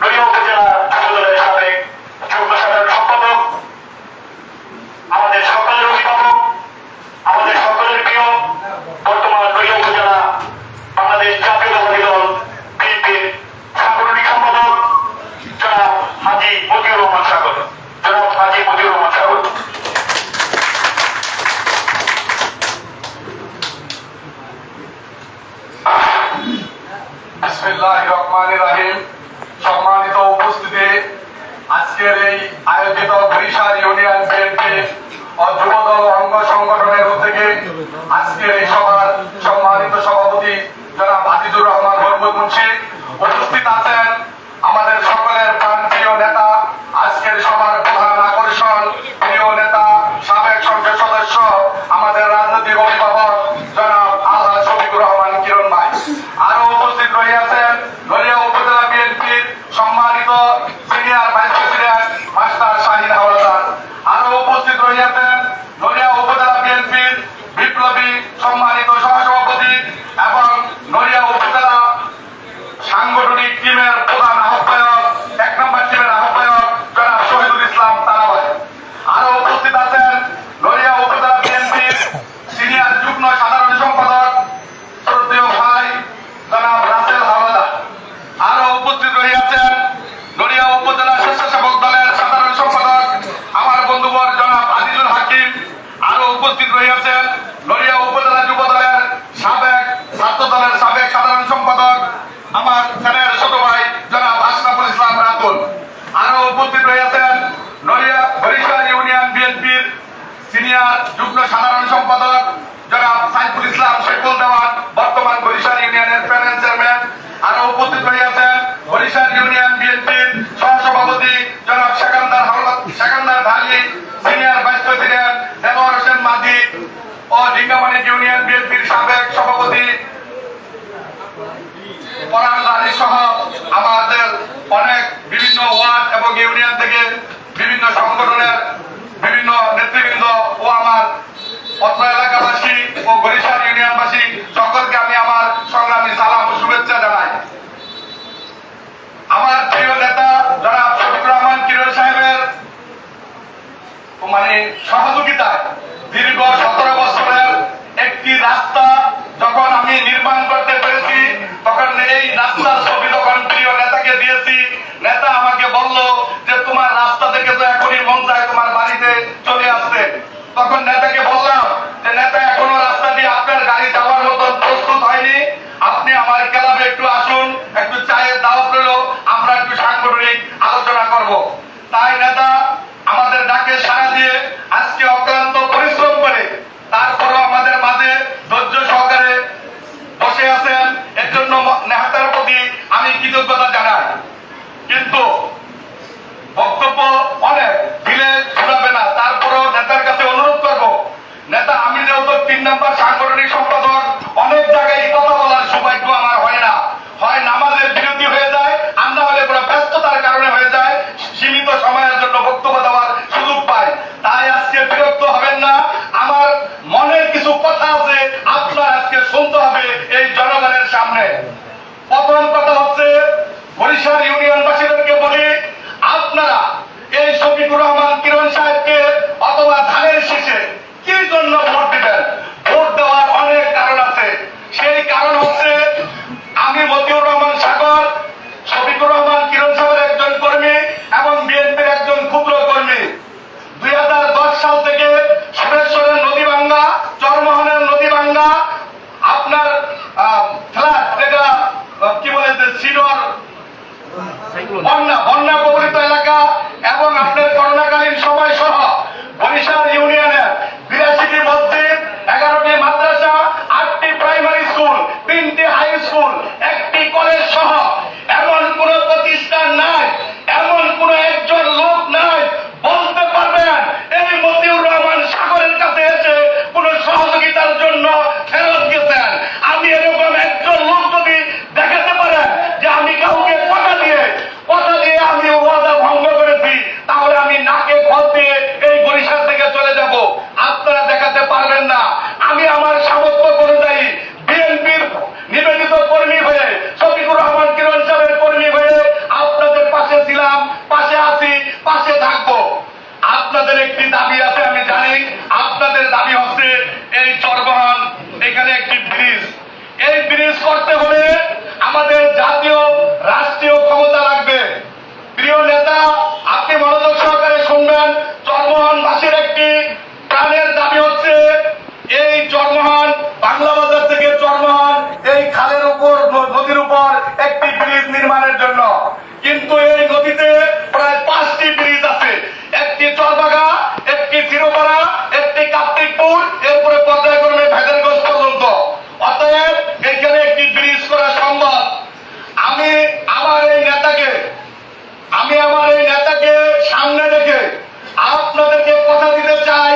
No, ইউনিয়নের যুগ্ম সাধারণ সম্পাদক প্রথম কথা হচ্ছে বরিশাল ইউনিয়ন একটি দাবি আছে, আমি জানি। আপনাদের দাবি হচ্ছে এই চরবহান এখানে একটি ব্রিজ। এই ব্রিজ করতে হলে আমাদের জাতীয় রাষ্ট্রীয় ক্ষমতা লাগবে প্রিয় নেতা আপনি মনোযোগ সহকারে শুনবেন চরমোহনবাসীর একটি প্রাণের দাবি হচ্ছে এই চরমোহন বাংলা বাজার থেকে চরমোহন এই খালের উপর নদীর উপর একটি ব্রিজ নির্মাণের জন্য কিন্তু এই নদীতে প্রায় পাঁচটি ব্রিজ আছে একটি চরবাগা একটি চিরপাড়া একটি কার্তিকপুর এরপরে পর্যায়ক্রমে ভেদারগঞ্জ পর্যন্ত অতএব এখানে একটি ব্রিজ করা সম্ভব আমি আমার এই নেতাকে আমি আমার এই নেতাকে সামনে রেখে আপনাদেরকে কথা দিতে চাই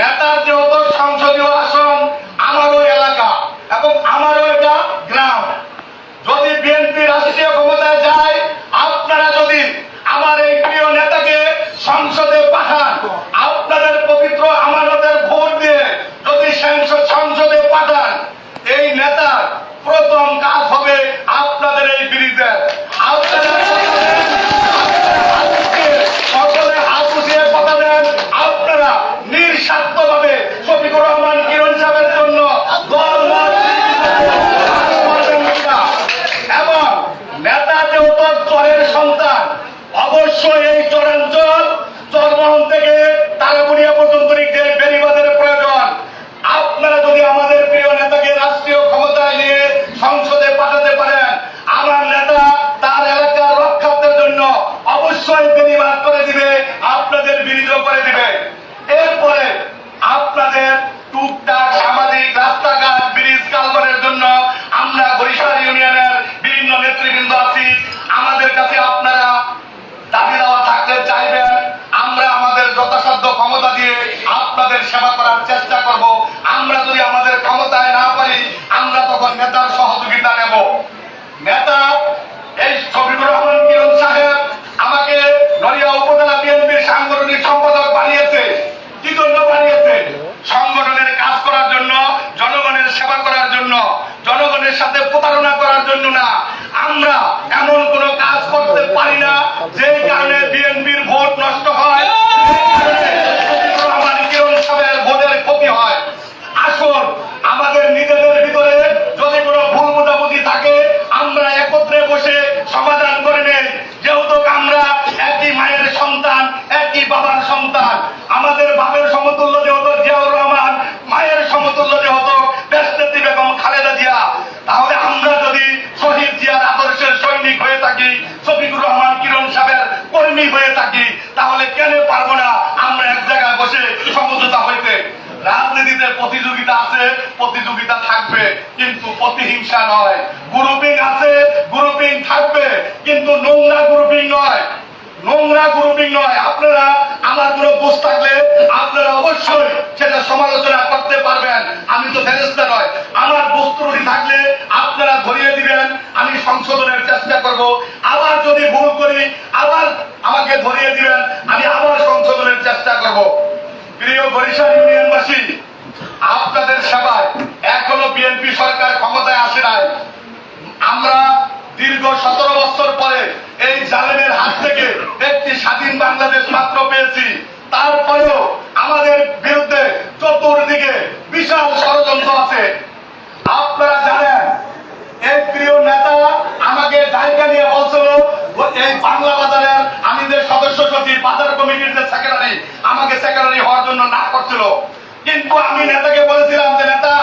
নেতার যেহেতু সংসদীয় আসন আমারও এলাকা এবং আমারও এটা গ্রাম যদি বিএনপি রাষ্ট্রীয় ক্ষমতায় যায় আপনারা যদি আমার এই প্রিয় নেতাকে সংসদে পাঠান আপনাদের পবিত্র আমানতের ভোট দিয়ে যদি সংসদ সংসদে পাঠান এই নেতার প্রথম কাজ হবে আপনাদের এই ব্রিজের আপনারা আজকে সকলে হাত উঠিয়ে কথা দেন আপনারা নিঃস্বার্থ ভাবে শফিকুর রহমান কিরণ সাহেবের জন্য দল মত করবেন কিনা? এবং নেতা যেহেতু চরের সন্তান অবশ্যই এই চরাঞ্চল চরমোহন থেকে তারাগুড়িয়া পর্যন্ত যে বেরিবাদের প্রয়োজন আপনারা যদি আমাদের প্রিয় নেতাকে রাষ্ট্রীয় ক্ষমতায় নিয়ে সংসদে পাঠাতে পারেন আমার নেতা তার এলাকার রক্ষার্থের জন্য অবশ্যই করে দিবে, আপনাদের বিরোধ করে দিবে। এরপরে আপনাদের টুকটাক সামাজিক রাস্তাঘাট, ব্রিজ, কালভারের জন্য আমরা বরিশাল ইউনিয়নের বিভিন্ন নেতৃবৃন্দ আছি। আমাদের কাছে আপনারা দাবি দেওয়া থাকলে চাইবেন। আমরা আমাদের যথাসাধ্য ক্ষমতা দিয়ে আপনাদের সেবা করার চেষ্টা করব। আমরা যদি আমাদের ক্ষমতায় না পারি, আমরা তখন নেতার সহযোগিতা নেব নেতা এই শফিকুর রহমান কিরণ সাহেব আমাকে নড়িয়া উপজেলা বিএনপির সাংগঠনিক সম্পাদক বানিয়েছে কি জন্য বানিয়েছে সংগঠনের কাজ করার জন্য জনগণের সেবা করার জন্য জনগণের সাথে প্রতারণা করার জন্য না আমরা এমন কোন কাজ করতে পারি না যে কারণে বিএনপির ভোট নষ্ট হয় যেই কারণে শফিকুর রহমান কিরণ সাহেবের ভোটের ক্ষতি হয় আসুন আমাদের নিজেদের ভিতরে যদি কোনো ভুল বোঝাবুঝি থাকে আমরা একত্রে বসে সমাধান করে নেই যেহেতু আমরা একই মায়ের সন্তান একই বাবার সন্তান আমাদের বাবের সমতুল্য যেহেতু জিয়াউর রহমান মায়ের সমতুল্য যেহেতু দেশনেত্রী বেগম খালেদা জিয়া তাহলে আমরা যদি শহীদ জিয়ার আদর্শের সৈনিক হয়ে থাকি শফিকুর রহমান কিরণ সাহেবের কর্মী হয়ে থাকি, তাহলে কেন পারব না আমরা এক জায়গায় বসে সমঝোতা হইতে? রাজনীতিতে প্রতিযোগিতা আছে, প্রতিযোগিতা থাকবে, কিন্তু প্রতিহিংসা নয়। গ্রুপিং আছে, গ্রুপিং থাকবে, কিন্তু নোংরা গ্রুপিং নয়। নোংরা গ্রুপিং নয়। আপনারা আমার কোনো বুঝ থাকলে আপনারা অবশ্যই সেটা সমালোচনা করতে পারবেন। আমি তো ফেরেস্তা নয়। আমার বস্তুটি থাকলে আপনারা ধরিয়ে দিবেন। আমি সংশোধনের চেষ্টা করব। আবার যদি ভুল করি, আবার আমাকে ধরিয়ে দিবেন। আমি আবার সংশোধনের চেষ্টা করব। প্রিয় বরিশাল ইউনিয়নবাসী, আপনাদের সেবায় এখনও বিএনপি সরকার ক্ষমতায় আসে নাই। আমরা দীর্ঘ সতেরো হাত থেকে একটি স্বাধীন বাংলাদেশ মাত্র পেয়েছি। তারপরেও আমাদের বিরুদ্ধে চতুর্দিকে বিশাল ষড়যন্ত্র আছে। আপনারা জানেন, এই প্রিয় নেতা আমাকে জায়গা নিয়ে বলছিল এই বাংলা বাজারের আমি যে সদস্য সচিব, বাজার কমিটির যে সেক্রেটারি আমাকে সেক্রেটারি হওয়ার জন্য না করছিল। কিন্তু আমি নেতাকে বলেছিলাম যে, নেতা,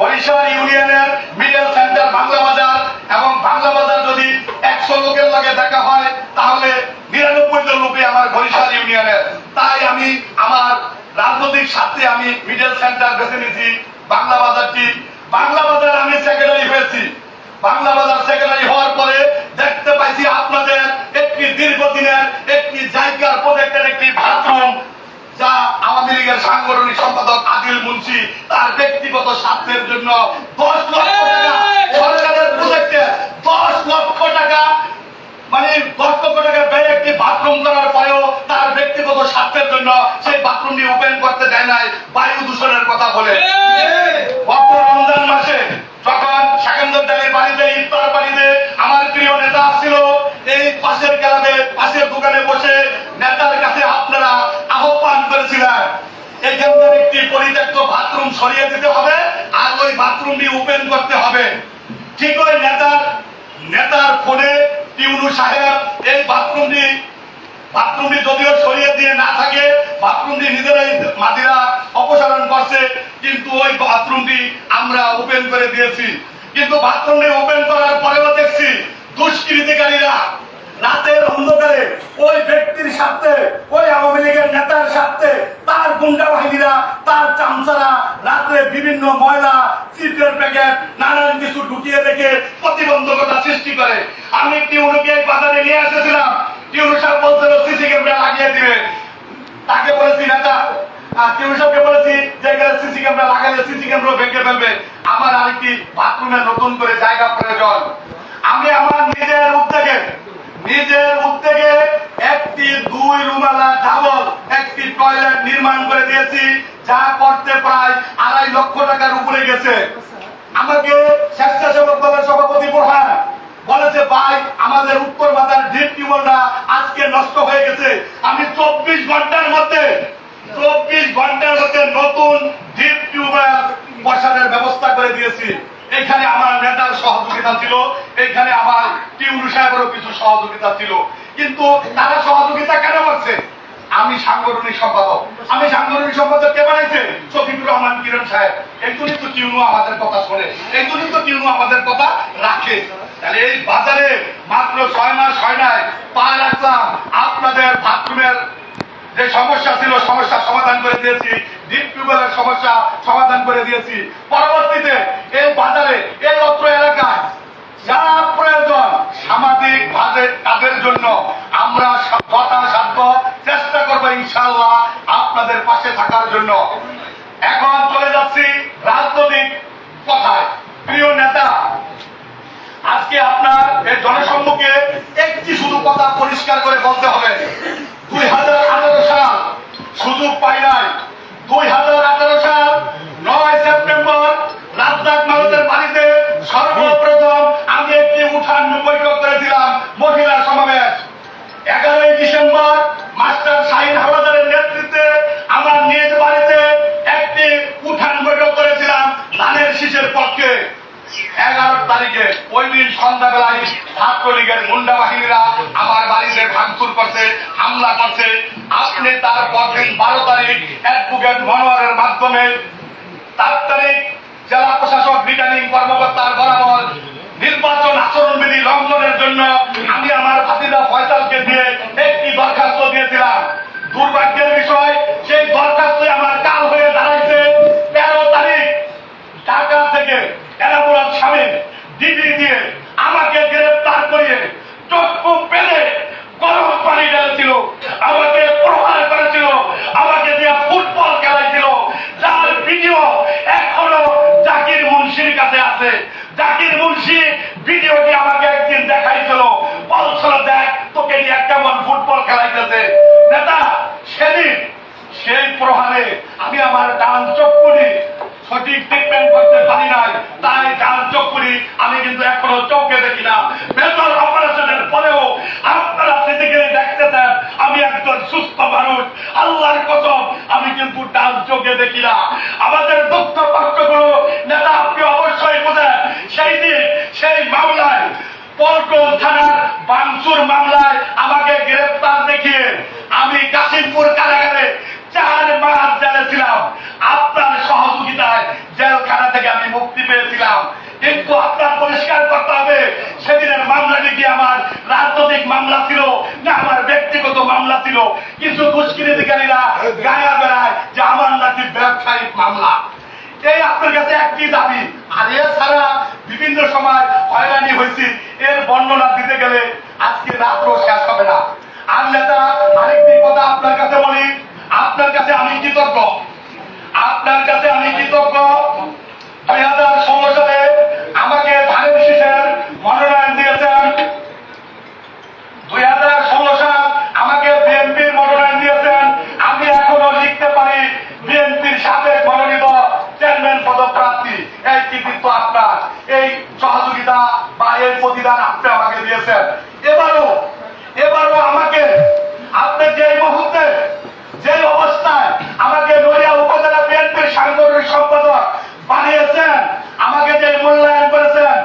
বরিশাল ইউনিয়নের মিডল সেন্টার বাংলা বাজার এবং বাংলা বাজার যদি একশো লোকের লাগে দেখা হয় তাহলে নিরানব্বই জন লোকে আমার বরিশাল ইউনিয়নের তাই আমি আমার রাজনৈতিক স্বার্থে আমি মিডল সেন্টার বেছে নিয়েছি বাংলা বাজারটি বাংলা বাজার আমি সেক্রেটারি হয়েছি। বাংলা বাজার সেক্রেটারি হওয়ার পরে দেখতে পাইছি আপনাদের একটি দীর্ঘদিনের একটি জায়গার প্রজেক্টের একটি বাথরুম যা আওয়ামী লীগের সাংগঠনিক সম্পাদক আদিল মুন্সি তার ব্যক্তিগত স্বার্থের জন্য দশ লক্ষ টাকা সরকারের প্রজেক্টে দশ লক্ষ টাকা মানে দশ লক্ষ টাকা ব্যয় একটি বাথরুম করার পরেও তার ব্যক্তিগত স্বার্থের জন্য সেই বাথরুমটি ওপেন করতে দেয় নাই। বায়ু দূষণের কথা বলে। রমজান মাসে যখন বাড়িতে ইফতার বাড়িতে আমার প্রিয় নেতা এই পাশের ক্লাবে পাশের দোকানে বসে নেতার কাছে আপনারা আহ্বান করেছিলেন এখানকার একটি পরিত্যক্ত বাথরুম সরিয়ে দিতে হবে আর ওই বাথরুমটি ওপেন করতে হবে। ঠিক ওই নেতার নেতার ফোনে টিউনু সাহেব এই বাথরুমটি বাথরুমটি যদিও সরিয়ে দিয়ে না থাকে বাথরুমটি নিজেরাই মাদিরা অপসারণ করছে, কিন্তু ওই বাথরুমটি আমরা ওপেন করে দিয়েছি। কিন্তু বাথরুমটি ওপেন করার পরেও দেখছি দুষ্কৃতিকারীরা রাতের অন্ধকারে ওই ব্যক্তির সাথে ওই আওয়ামী লীগের নেতার সাথে তার গুন্ডা বাহিনীরা, তার চামচারা রাত্রে বিভিন্ন ময়লা, চিপের প্যাকেট, নানান কিছু ঢুকিয়ে রেখে প্রতিবন্ধকতা সৃষ্টি করে। আমি একটি এই বাজারে নিয়ে এসেছিলাম। বলছিল, সিসি ক্যামেরা লাগিয়ে দিবে তাকে বলেছি বলেছি সিসি ক্যামেরা লাগালে সিসি ক্যামেরা ভেঙে ফেলবে। আমার আরেকটি বাথরুমে নতুন করে জায়গা প্রয়োজন। আমি আমার নিজের উদ্যোগে নিজের উদ্যোগে একটি দুই রুমালা ডাবল, একটি টয়লেট নির্মাণ করে দিয়েছি, যা করতে প্রায় আড়াই লক্ষ টাকার উপরে গেছে। আমাকে স্বেচ্ছাসেবক দলের সভাপতি প্রধান বলেছে ভাই, আমাদের উত্তর বাজার ডিপ টিউবওয়েলটা আজকে নষ্ট হয়ে গেছে। আমি চব্বিশ ঘণ্টার মধ্যে, চব্বিশ ঘণ্টার মধ্যে নতুন ডিপ টিউবওয়েল বসানোর ব্যবস্থা করে দিয়েছি। এখানে আমার নেতার সহযোগিতা ছিল, এখানে আমার টিউরু সাহেবেরও কিছু সহযোগিতা ছিল। কিন্তু তারা সহযোগিতা কেন করছে? আমি সাংগঠনিক সম্পাদক। আমি সাংগঠনিক সম্পাদক কে বানাইছে শফিকুর রহমান কিরণ সাহেব। এই জন্যই তো টিউনু আমাদের কথা শোনে। এই জন্যই তো টিউনু আমাদের কথা রাখে। তাহলে এই বাজারে মাত্র ছয় মাস হয় নাই। পা রাখলাম। আপনাদের বাথরুমের যে সমস্যা ছিল, সমস্যার সমাধান করে দিয়েছি। ডিপ টিউবওয়েলের সমস্যা সমাধান করে দিয়েছি। পরবর্তীতে এই বাজারে, এই অত্র এলাকায় যা প্রয়োজন, সামাজিক ভাবে কাজের জন্য আমরা যথাসাধ্য চেষ্টা করব ইনশাল্লাহ আপনাদের পাশে থাকার জন্য। এখন চলে যাচ্ছি রাজনৈতিক কথায়। প্রিয় নেতা, আজকে আপনার এই জনসম্মুখে একটি শুধু কথা পরিষ্কার করে বলতে হবে। দুই হাজার আঠারো সাল সুযোগ পাই নাই। ওই দিন সন্ধ্যাবেলায় ছাত্রলীগের গুন্ডা বাহিনীরা আমার বাড়িতে ভাঙচুর করছে, হামলা করছে। আপনি তার পরদিন বারো তারিখ অ্যাডভোকেট মনোয়ারের মাধ্যমে তার তারিখ জেলা প্রশাসক রিটার্নিং কর্মকর্তার বরাবর নির্বাচন আচরণবিধি লঙ্ঘনের জন্য আমি আমার ভাতিজা ফয়সালকে দিয়ে একটি দরখাস্ত দিয়েছিলাম। দুর্ভাগ্যের বিষয়, সেই দরখাস্তই আমার কাল হয়ে দাঁড়াইছে তেরো তারিখ ঢাকা থেকে এনামুরাদ ডিগ্রি দিয়ে আমাকে গ্রেফতার করিয়ে চক্ষু পেলে গরম পানি ঢেলেছিল, আমাকে প্রহার করেছিল, আমাকে দিয়ে ফুটবল খেলাইছিল। যার ভিডিও এখনও জাকির মুন্সির কাছে আছে। জাকির মুন্সি ভিডিওটি আমাকে একদিন দেখাইছিল, বলছিল, দেখ, তোকে নিয়ে কেমন ফুটবল খেলাইতেছে। নেতা, সেদিন সেই প্রহারে আমি আমার ডান চক্ষুরি সঠিক ট্রিটমেন্ট করতে পারি নাই। তাই ডান চক্ষুরি আমি কিন্তু এখনও চোখে দেখি না। মেজর অপারেশনের পরেও আপনারা সেদিকে দেখতে দেন আমি একজন সুস্থ মানুষ। আল্লাহর কসম, আমি কিন্তু ডান চোখে দেখি না। আমাদের দুঃখ পক্ষগুলো নেতা আপনি অবশ্যই বোঝেন। সেই দিন, সেই মামলায়, পল্টন থানার বাংসুর মামলায় আমাকে গ্রেফতার দেখিয়ে আমি কাশিমপুর কারাগারে চার মাস জেলে ছিলাম আপনার সহযোগিতায় জেলখানা থেকে আমি মুক্তি পেয়েছিলাম। কিন্তু আপনার পরিষ্কার করতে হবে, সেদিনের মামলাটি কি আমার রাজনৈতিক মামলা ছিল না আমার ব্যক্তিগত মামলা ছিল? কিছু দুষ্কৃতিকারীরা গায়া বেড়ায় যে আমার নাকি ব্যবসায়িক মামলা। এই আপনার কাছে একটি দাবি। আর এছাড়া বিভিন্ন সময় হয়রানি হয়েছি। এর বর্ণনা দিতে গেলে আজকে রাত্র শেষ হবে না। আর নেতা, আরেকটি কথা আপনার কাছে বলি। আপনার কাছে আমি কৃতজ্ঞ। আপনার কাছে আমি কৃতজ্ঞ। দুই হাজার ষোলো সালে আমাকে ধানের শীষের মনোনয়ন দিয়েছেন। দুই হাজার ষোলো সাল আমাকে বিএনপির মনোনয়ন দিয়েছেন। আমি এখনও লিখতে পারি বিএনপির সাবেক মনোনীত চেয়ারম্যান পদপ্রার্থী। এই কৃতিত্ব আপনার। এই সহযোগিতা বা এই প্রতিদান আপনি আমাকে দিয়েছেন। এবারও এবারও আমাকে আপনি যে মুহূর্তে বানিয়েছেন আমাকে যে মূল্যায়ন করেছেন,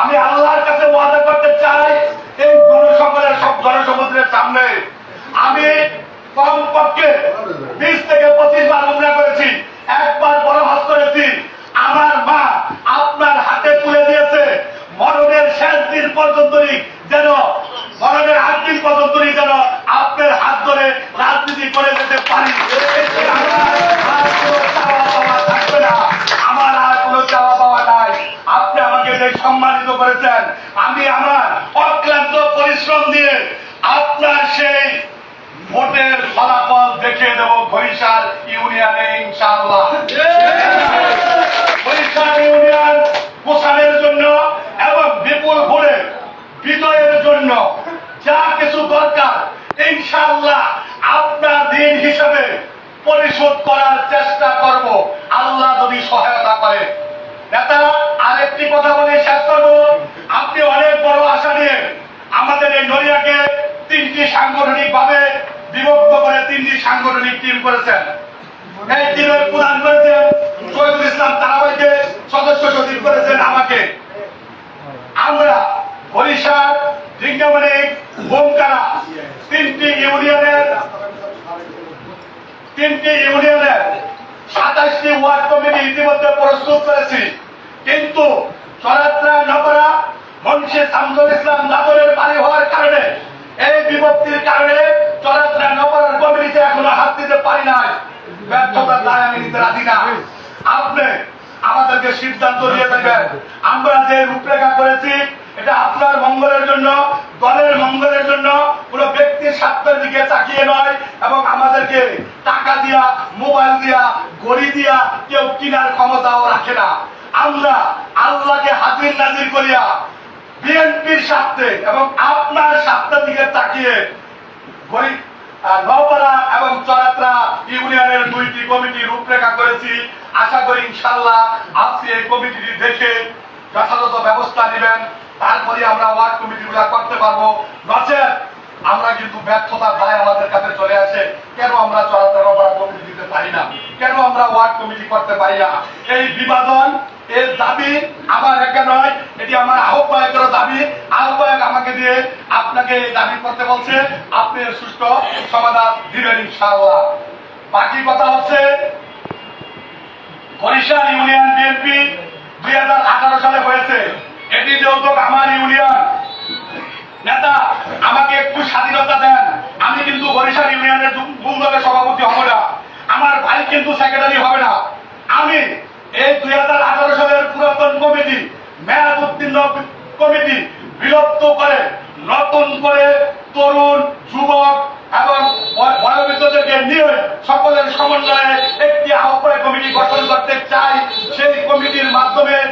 আমি আল্লাহর কাছে ওয়াদা করতে চাই, এই জনসকলের সব জনসমুদ্রের সামনে। আমি কমপক্ষে বিশ থেকে পঁচিশ বার উমরা করেছি, একবার বড় হাত করেছি। আমার মা আপনার হাতে তুলে দিয়েছে, মরণের শেষ দিন পর্যন্ত যেন, মরণের আট দিন পর্যন্ত যেন আপনার হাত ধরে রাজনীতি করে যেতে পারি। সম্মানিত করেছেন। আমি আমার অক্লান্ত পরিশ্রম দিয়ে আপনার সেই ভোটের ফলাফল দেখে দেব বরিশাল ইউনিয়নে, ইনশাআল্লাহ। বরিশাল ইউনিয়ন প্রসারের জন্য এবং বিপুল ভোটে বিজয়ের জন্য যা কিছু দরকার, ইনশাআল্লাহ আপনার দিন হিসেবে পরিশোধ করার চেষ্টা করব। আল্লাহ যদি সহায়তা করে। নেতা আরেকটি কথা বলে শেষ করব। আপনি অনেক বড় আশা নিয়ে আমাদের এই নড়িয়াকে তিনটি সাংগঠনিক ভাবে বিভক্ত করে তিনটি সাংগঠনিক টিম করেছেন। এই টিমের প্রধান করেছেন শহীদুল ইসলাম তারাবাইকে সদস্য সচিব করেছেন আমাকে। আমরা জিঙ্গামানিক বোমকারা তিনটি ইউনিয়নের তিনটি ইউনিয়নের সাতাশটি ওয়ার্ড কমিটি ইতিমধ্যে প্রস্তুত করেছি। কিন্তু চরাত্রা নগরা মনীষী শামসুল ইসলাম দাদরের বাড়ি হওয়ার কারণে, এই বিভক্তির কারণে চরাত্রা নগরের কমিটিতে এখনও হাত দিতে পারি নাই। ব্যর্থতার দায় আমি নিতে রাজি না। আপনি আমাদেরকে সিদ্ধান্ত দিয়ে দেবেন। আমরা যে রূপরেখা করেছি, এটা আপনার মঙ্গলের জন্য, দলের মঙ্গলের জন্য, কোন ব্যক্তির স্বার্থের দিকে তাকিয়ে নয় এবং আমাদেরকে টাকা দিয়া, মোবাইল দিয়া গড়ি দিয়া কেউ কিনার ক্ষমতাও রাখে না। আমরা আল্লাহকে হাজির নাজির করিয়া বিএনপির স্বার্থে এবং আপনার স্বার্থের দিকে তাকিয়ে নওপাড়া এবং চরাত্রা ইউনিয়নের দুইটি কমিটি রূপরেখা করেছি। আশা করি ইনশাল্লাহ আজকে এই কমিটিটি দেখে যথাযথ ব্যবস্থা নেবেন। তারপরে আমরা ওয়ার্ড কমিটিগুলো করতে পারব। নচেত আমরা কিন্তু ব্যর্থতার দায় আমাদের কাছে চলে আসে। কেন আমরা চলাচল কমিটি দিতে পারি না? কেন আমরা ওয়ার্ড কমিটি করতে পারি না? এই বিভাজন এর দাবি আমার একা নয়, এটি আমার আহ্বায়কেরও দাবি। আহ্বায়ক আমাকে দিয়ে আপনাকে এই দাবি করতে বলছে। আপনি সুষ্ঠু সমাধান দিবেন ইনশাআল্লাহ। বাকি কথা হচ্ছে, বরিশাল ইউনিয়ন বিএনপি দুই হাজার আঠারো সালে হয়েছে। এটি যেহেতু আমার ইউনিয়ন, নেতা, আমাকে একটু স্বাধীনতা দেন। আমি কিন্তু বরিশাল ইউনিয়নের দুমদলের সভাপতি হব না। আমার ভাই কিন্তু সেক্রেটারি হবে না। আমি এই দুই হাজার আঠারো সালের পুরাতন কমিটি, মেয়াদ উত্তীর্ণ কমিটি বিলুপ্ত করে নতুন করে তরুণ, যুবক এবং বয়- বয়োবৃদ্ধদেরকে নিয়ে সকলের সমন্বয়ে একটি আহ্বায়ক কমিটি গঠন করতে চাই। সেই কমিটির মাধ্যমে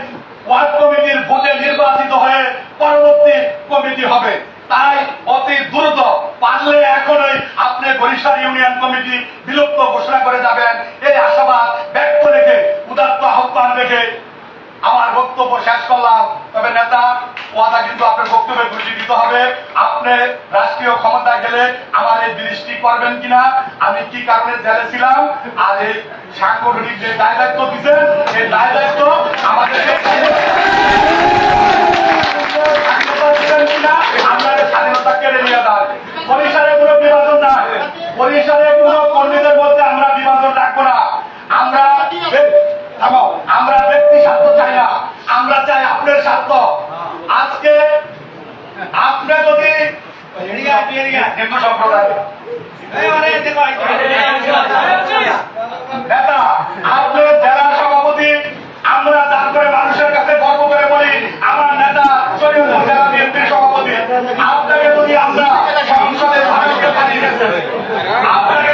ওয়ার্ড কমিটির ভোটে নির্বাচিত হয়ে পরবর্তী কমিটি হবে। তাই অতি দ্রুত পারলে এখনই আপনি বরিশাল ইউনিয়ন কমিটি বিলুপ্ত ঘোষণা করে যাবেন। এই আশাবাদ ব্যক্ত আহ্বান রেখে আমার বক্তব্য শেষ করলাম। তবে নেতা, ওয়াদা কিন্তু আপনার বক্তব্যে বুঝি দিতে হবে। আপনি রাষ্ট্রীয় ক্ষমতায় গেলে আমার এই দৃষ্টি করবেন কিনা? আমি কি কারণে জেলে ছিলাম? আর এই সাংগঠনিক যে দায় দায়িত্ব দিচ্ছেন, সেই দায় দায়িত্ব আমাদেরকে স্বাধীনতা কেড়ে নিয়ে যায় বরিশালে কোনো বিভাজন নাই। বরিশালে কোনো কর্মীদের মধ্যে আমরা বিভাজন রাখব না। আমরা আমরা ব্যক্তি স্বার্থ চাই না, আমরা চাই আপনার স্বার্থ। আজকে আপনি যদি আপনি যারা সভাপতি, আমরা তার মানুষের কাছে গর্ব করে বলি, আমার নেতা শরীয়তপুর জেলা বিএনপির সভাপতি। আপনাকে যদি আমরা সংসদে আপনাকে